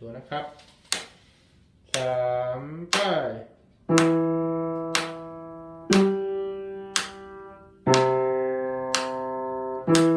ตัวนะครับสามไป Thank